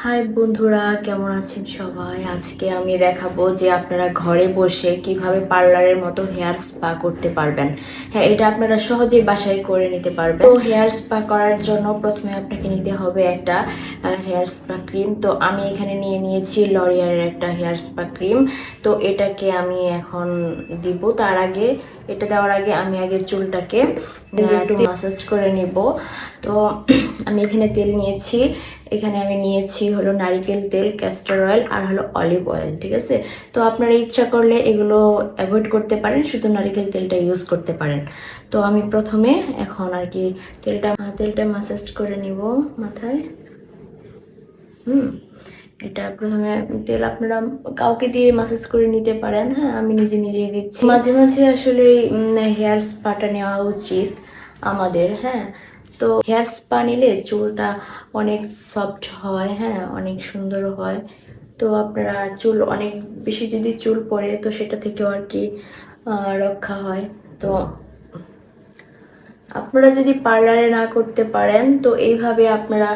High বন্ধুরা, কেমন আছেন সবাই? আজকে আমি দেখাবো যে আপনারা ঘরে বসে কীভাবে পার্লারের মতো হেয়ার স্পা করতে পারবেন। হ্যাঁ এটা আপনারা সহজেই বাসায় করে নিতে পারবেন। তো হেয়ার স্পা করার জন্য প্রথমে আপনাকে নিতে হবে একটা হেয়ার স্পা ক্রিম। তো আমি এখানে নিয়ে নিয়েছি লরিয়ারের একটা হেয়ার স্পা ক্রিম। তো এটাকে আমি এখন দিব। তার আগে, এটা দেওয়ার আগে আমি আগে চুলটাকে একটু মাসাজ করে নিব। তো আমি এখানে তেল নিয়েছি। এখানে আমি নিয়েছি হলো নারিকেল তেল ক্যাস্টর অয়েল আর হলো অলিভ অয়েল ঠিক আছে? তো আপনারা ইচ্ছা করলে এগুলো অ্যাভয়েড করতে পারেন, শুধু নারিকেল তেলটা ইউজ করতে পারেন। তো আমি প্রথমে এখন আর কি তেলটা তেলটা মাসাজ করে নিব মাথায়। হুম, এটা প্রথমে তেল আপনারা কাউকে দিয়ে মাসাজ করে নিতে পারেন হ্যাঁ? আমি নিজে নিজেই দিচ্ছি। মাঝে মাঝে আসলে হেয়ার স্পাটা নেওয়া উচিত আমাদের হ্যাঁ? তো হেয়ার স্পা নিলে চুলটা অনেক সফট হয় হ্যাঁ অনেক সুন্দর হয়। তো আপনারা চুল অনেক বেশি যদি চুল পড়ে, তো সেটা থেকেও আর কি রক্ষা হয়। তো আপনারা যদি পার্লারে না করতে পারেন, তো এইভাবে আপনারা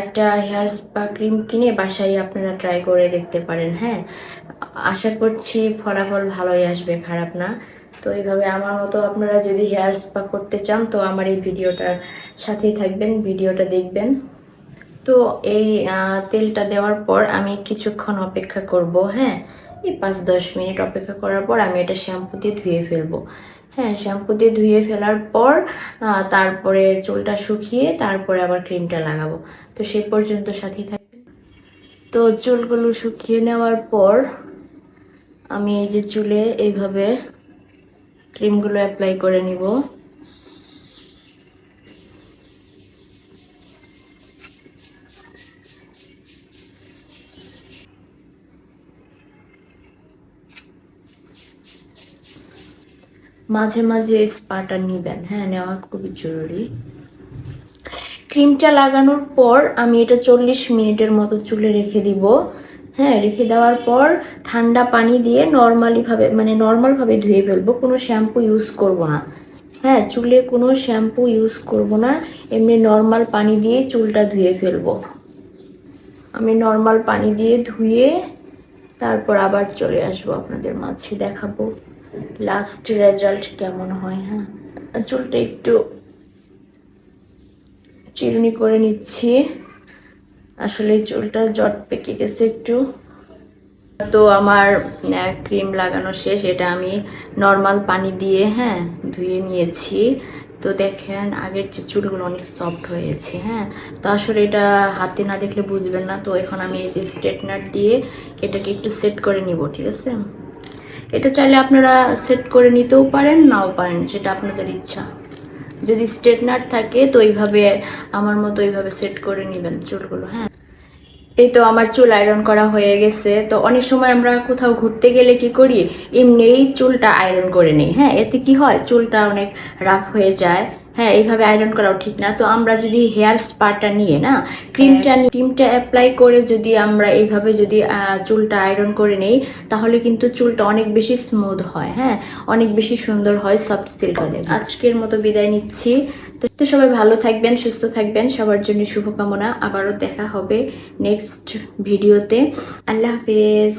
একটা হেয়ার স্পা ক্রিম কিনে বাসায় আপনারা ট্রাই করে দেখতে পারেন হ্যাঁ। আশা করছি ফলাফল ভালোই আসবে, খারাপ না। তো এইভাবে আমার মতো আপনারা যদি হেয়ার স্পা করতে চান, তো আমার এই ভিডিওটার সাথেই থাকবেন, ভিডিওটা দেখবেন। তো এই তেলটা দেওয়ার পর আমি কিছুক্ষণ অপেক্ষা করব হ্যাঁ? এই পাঁচ দশ মিনিট অপেক্ষা করার পর আমি এটা শ্যাম্পু দিয়ে ধুয়ে ফেলব। হ্যাঁ শ্যাম্পু দিয়ে ধুয়ে ফেলার পর তারপরে চুলটা শুকিয়ে তারপরে আবার ক্রিমটা লাগাবো। তো সেই পর্যন্ত সাথেই থাকবে তো চুলগুলো শুকিয়ে নেওয়ার পর আমি এই যে চুলে এইভাবে ক্রিমগুলো অ্যাপ্লাই করে নিব। মাঝে মাঝে স্পাটা নিবেন। হ্যাঁ নেওয়া খুবই জরুরি। ক্রিমটা লাগানোর পর আমি এটা চল্লিশ মিনিটের মতো চুলে রেখে দিব। হ্যাঁ রেখে দেওয়ার পর ঠান্ডা পানি দিয়ে নর্মালি ভাবে মানে নর্মাল ভাবে ধুয়ে ফেলব। কোনো শ্যাম্পু ইউজ করব না। হ্যাঁ চুলে কোনো শ্যাম্পু ইউজ করব না। এমনি নর্মাল পানি দিয়ে চুলটা ধুয়ে ফেলব। আমি নর্মাল পানি দিয়ে ধুয়ে তারপর আবার চলে আসব আপনাদের মাঝে দেখাবো। লাস্ট রেজাল্ট কেমন হয় হ্যাঁ? চুলটা একটু চিরুনি করে নিচ্ছি। আসলে চুলটা জট পেকে গেছে একটু। তো আমার ক্রিম লাগানো শেষ, এটা আমি নর্মাল পানি দিয়ে হ্যাঁ ধুয়ে নিয়েছি। তো দেখেন, আগের যে চুলগুলো অনেক সফট হয়েছে হ্যাঁ। তো আসলে এটা হাতে না দেখলে বুঝবেন না। তো এখন আমি এই যে স্ট্রেটনার দিয়ে এটাকে একটু সেট করে নিব, ঠিক আছে? এটা চাইলে আপনারা সেট করে নিতেও পারেন, নাও পারেন, সেটা আপনাদের ইচ্ছা। যদি স্ট্রেটনার থাকে, তো এইভাবে আমার মতো এইভাবে সেট করে নেবেন চুলগুলো হ্যাঁ? এই তো আমার চুল আয়রন করা হয়ে গেছে। তো অনেক সময় আমরা কোথাও ঘুরতে গেলে কি করি? এমনিই চুলটা আয়রন করে নিই হ্যাঁ? এতে কি হয়? চুলটা অনেক রাফ হয়ে যায়। হ্যাঁ এইভাবে আয়রন করাও ঠিক না। তো আমরা যদি হেয়ার স্পাটা নিয়ে না ক্রিমটা ক্রিমটা অ্যাপ্লাই করে যদি আমরা এইভাবে যদি চুলটা আয়রন করে নেই তাহলে কিন্তু চুলটা অনেক বেশি স্মুথ হয় হ্যাঁ? অনেক বেশি সুন্দর হয় সফট সিল্ক হয় আজকের মতো বিদায় নিচ্ছি। তো তো সবাই ভালো থাকবেন সুস্থ থাকবেন। সবার জন্য শুভকামনা। আবারও দেখা হবে নেক্সট ভিডিওতে আল্লাহ হাফেজ।